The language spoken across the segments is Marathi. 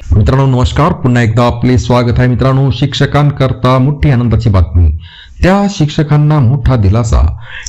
मित्रांनो नमस्कार. पुन्हा एकदा आपले स्वागत आहे मित्रांनो. शिक्षकांकरता मोठी आनंदाची बातमी. त्या शिक्षकांना मोठा दिलासा.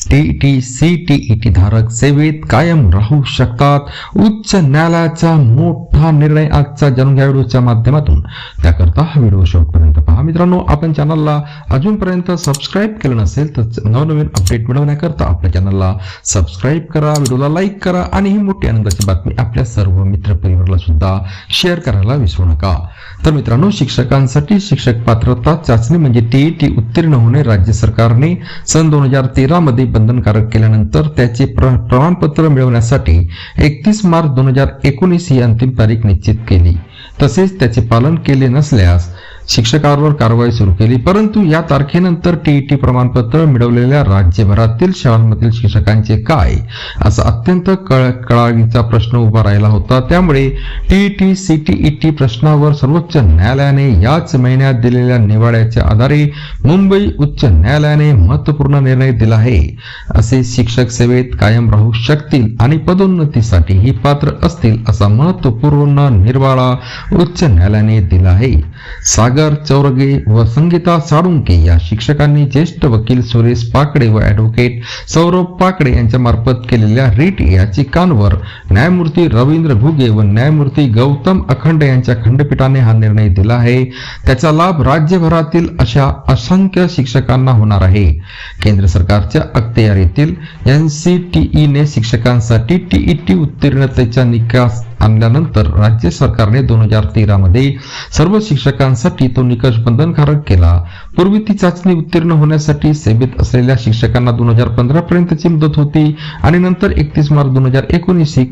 T T C T E T धारक सेवेत कायम राहू शकतात. उच्च न्यायालयाचा मोठा निर्णय आजचा जाणून घ्या व्हिडिओच्या माध्यमातून. त्याकरता हा व्हिडिओ शेवटपर्यंत पहा. मित्रांनो आपण चॅनलला अजूनपर्यंत सबस्क्राईब केलं नसेल तर नवनवीन अपडेट मिळवण्याकरता आपल्या चॅनलला सबस्क्राईब करा व्हिडिओला लाईक करा आणि ही मोठी आनंदाची बातमी आपल्या सर्व मित्र परिवाराला सुद्धा शेअर करायला विसरू नका. तर मित्रांनो शिक्षकांसाठी शिक्षक पात्रता चाचणी म्हणजे टीईटी उत्तीर्ण होणे राज्य सरकारने सन दोन हजार तेरा मध्ये बंधनकारक केल्यानंतर त्याचे प्र- प्रमाणपत्र मिळवण्यासाठी एकतीस मार्च दोन हजार एकोणीस ही अंतिम तारीख निश्चित केली. तसेच त्याचे पालन केले नसल्यास शिक्षकांवर कारवाई सुरू केली. परंतु या तारखेनंतर टीईटी प्रमाणपत्र मिळवलेल्या राज्यभरातील शाळांमधील शिक्षकांचे काय? असा अत्यंत कळ कळावीचा प्रश्न उभा राहिला होता. त्यामुळे टीईटी सीटीईटी प्रश्नावर सर्वोच्च न्यायालयाने याच महिन्यात दिलेल्या निवाड्याच्या आधारे मुंबई उच्च न्यायालयाने महत्त्वपूर्ण निर्णय दिला आहे. असे शिक्षक सेवेत कायम राहू शकतील आणि पदोन्नतीसाठीही पात्र असतील असा महत्त्वपूर्ण निर्वाळा उच्च न्यायालयाने दिला आहे. सागर चौरगे व संगीता साळुंके या शिक्षकांनी ज्येष्ठ वकील सुरेश पाकडे व ॲडव्होकेट सौरभ पाकडे यांच्या मार्फत केलेल्या रीट याचिकांवर न्यायमूर्ती रवींद्र घुगे व न्यायमूर्ती गौतम अखंड यांच्या खंडपीठाने हा निर्णय दिला आहे. त्याचा लाभ राज्यभरातील अशा असंख्य शिक्षकांना होणार आहे. केंद्र सरकारच्या अखत्यारीतील एनसीटीईने शिक्षकांसाठी टीईटी उत्तीर्णतेचा निकास आणल्यानंतर राज्य सरकारने दोन हजार तेरा मध्ये सर्व शिक्षकांसाठी तो निकष बंधनकारक केला. पूर्वी ती चाचणी उत्तीर्ण होण्यासाठी सेवेत असलेल्या शिक्षकांना दोन हजार पंधरा पर्यंतची मुदत होती आणि नंतर एकतीस मार्च दोन हजार एकोणीस ही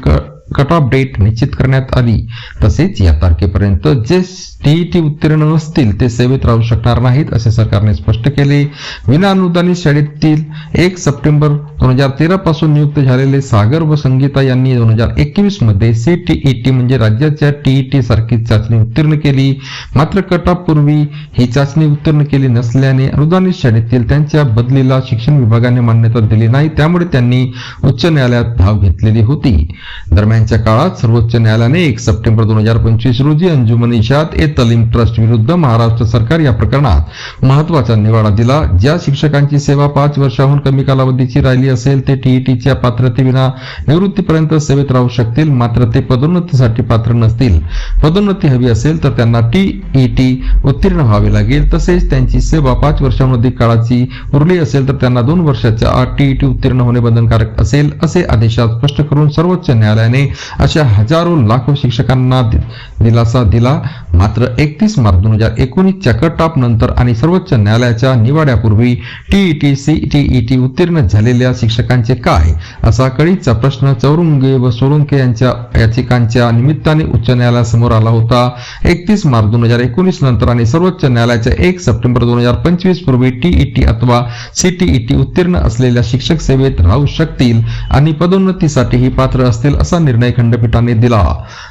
कट ऑफ डेट निश्चित करण्यात आली. तसेच या तारखेपर्यंत जे टीईटी उत्तीर्ण नसतील ते सेवेत राहू शकणार नाहीत असे सरकारने स्पष्ट केले. विना अनुदानित शाळेतील एक सप्टेंबर दोन हजार तेरा पासून नियुक्त झालेले सागर व संगीता यांनी दोन हजार एकवीसमध्ये सीटीईटी म्हणजे राज्याच्या टीईटी सारखी चाचणी उत्तीर्ण केली. मात्र कटापूर्वी ही चाचणी उत्तीर्ण केली नसल्याने अनुदानित शाळेतील त्यांच्या बदलीला शिक्षण विभागाने मान्यता दिली नाही. त्यामुळे त्यांनी उच्च न्यायालयात धाव घेतलेली होती. दरम्यानच्या काळात सर्वोच्च न्यायालयाने एक सप्टेंबर दोन हजार पंचवीस रोजी अंजुमन इशात तलीम ट्रस्ट विरुद्ध महाराष्ट्र सरकार या प्रकरणात महत्त्वाचा निवाडा दिला. ज्या शिक्षकांची सेवा पाच वर्षाहून कमी कालावधीची राहिली असेल ते टीईटीच्या पात्रतेविना निवृत्तीपर्यंत सेवेत राहू शकतील. मात्र ते पदोन्नतीसाठी पात्र नसतील. पदोन्नती हवी असेल तर त्यांना टीईटी उत्तीर्ण व्हावे लागेल. तसेच त्यांची सेवा पाच वर्षांमध्ये काळाची उरली असेल तर त्यांना दोन वर्षाच्या आत टीईटी उत्तीर्ण होणे बंधनकारक असेल असे आदेशात स्पष्ट करून सर्वोच्च न्यायालयाने अशा हजारो लाखो शिक्षकांना दिलासा दिला. मात्र एकतीस मार्च दोन हजार एकोणीसच्या कट ऑफ नंतर आणि सर्वोच्च न्यायालयाच्या निवाड्यापूर्वी टीईटी सीटीईटी उत्तीर्ण झालेल्या शिक्षकांचे काय? असा कळीचा प्रश्न चौरुंगे व सोळुंके यांच्या याचिकांच्या निमित्ताने उच्च न्यायालयासमोर आला होता. एकतीस मार्च दोन हजार एकोणीस नंतर आणि सर्वोच्च न्यायालयाच्या एक सप्टेंबर दोन हजार पंचवीस पूर्वी टीईटी अथवा सीटीईटी उत्तीर्ण असलेल्या शिक्षक सेवेत राहू शकतील आणि पदोन्नतीसाठीही पात्र असतील असा निर्णय खंडपीठाने दिला.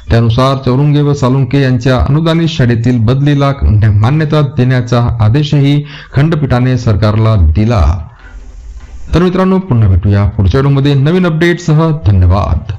त्यानुसार चौरुंगे व सालुंके यांच्या अनुदान अनुदानित शाळेतील बदलीला मान्यता देण्याचा आदेशही खंडपीठाने सरकारला दिला. तर मित्रांनो पुन्हा भेटूया पुढच्या व्हिडिओमध्ये नवीन अपडेटसह धन्यवाद.